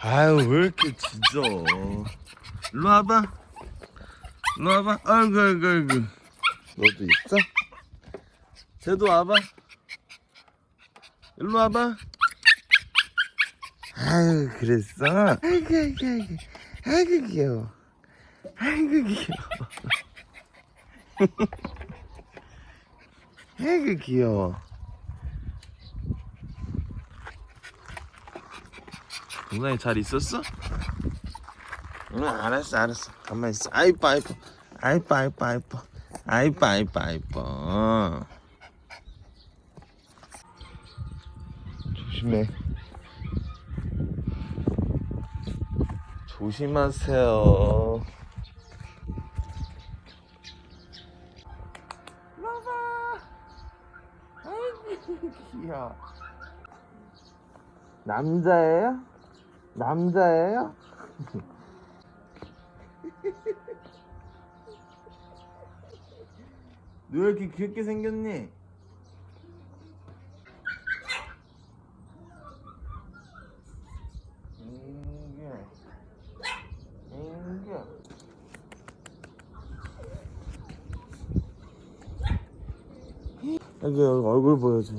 아유 왜 이렇게 짖어? 일로 와봐. 일로 와봐. 아이고 아이고 아이고. 너도 있어? 쟤도 와봐. 일로 와봐. 아유 그랬어? 아이고 아이고 아이고. 아이고 귀여워. 아이고 귀여워. 아이고 귀여워 동생이 잘 있었어? 응 알았어 알았어. 가만히 있어. 아이뻐 아이뻐. 아이뻐 아이뻐 아이뻐. 아이뻐 아이뻐 아이뻐. 조심해. 조심하세요. 봐봐 아이고 귀여워. 남자예요? 남자예요? 너 왜 이렇게 귀엽게 생겼니? 앵겨 앵겨 여기 얼굴 보여줘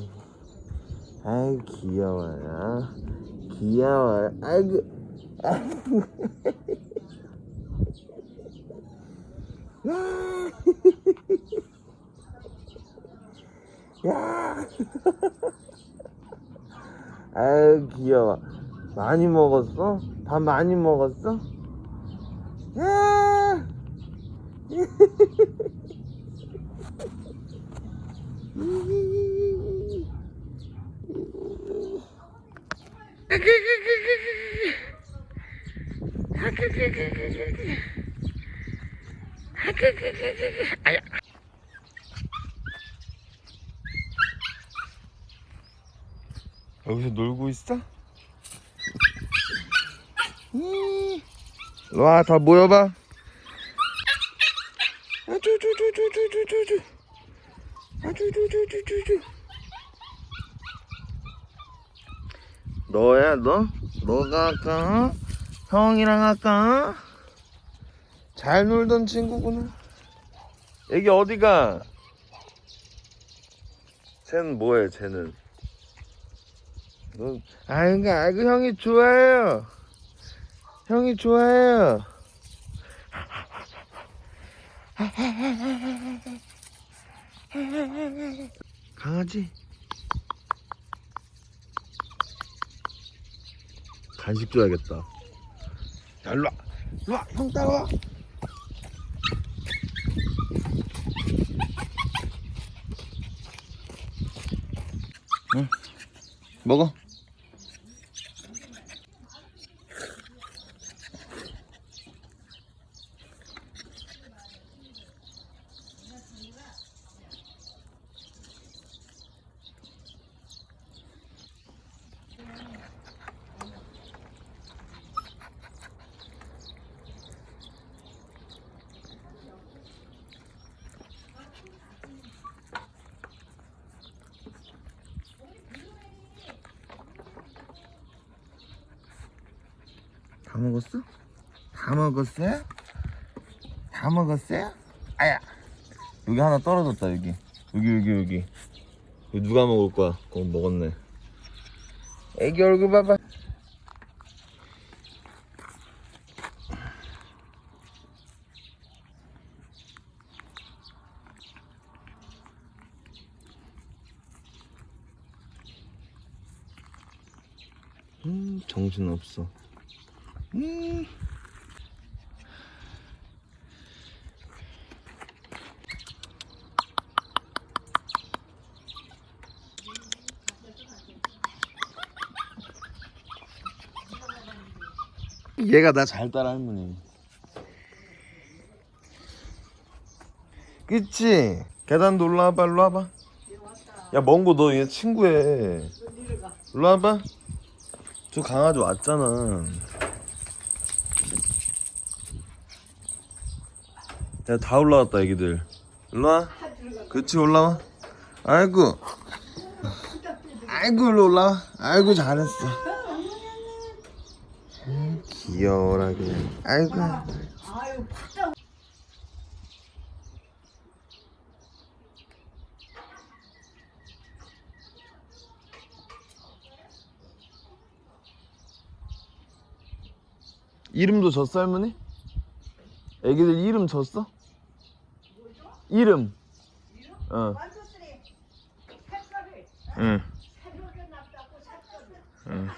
아이 귀여워요 아이고 아이고. 야 아유 귀여워 많이 먹었어? 밥 많이 먹었어? 야 여기서 놀고 있어? 와, 다 모여봐. 아쭈쭈쭈쭈쭈쭈쭈. 아쭈쭈쭈쭈쭈쭈. 너야, 너? 너가 아까 어? 형이랑 아까 어? 잘 놀던 친구구나. 애기 어디가? 쟤는 뭐해, 쟤는? 너, 아이고, 아이고, 형이 좋아해요. 형이 좋아해요. 강아지. 간식 줘야겠다. 야, 일로 와. 일로 와. 형 따라와. 응. 먹어. 다 먹었어? 다 먹었어요? 다 먹었어요? 아야 여기 하나 떨어졌다 여기 여기 여기 여기 이거 누가 먹을 거야? 그거 먹었네 애기 얼굴 봐봐 음 정신없어 음. 얘가 나 잘 따라 할머니. 그치? 계단도 올라와봐, 일로 와봐. 야, 멍고 너 얘 친구해. 일로 와봐. 저 강아지 왔잖아. 야, 다 올라왔다, 애기들. 일로 와. 그치, 올라와. 아이고. 아이고, 일로 올라와. 아이고, 잘했어. 귀여워라 그냥 아이고 이름도 줬어 할머니? 애기들 이름 줬어? 이름. 어. 응. 응.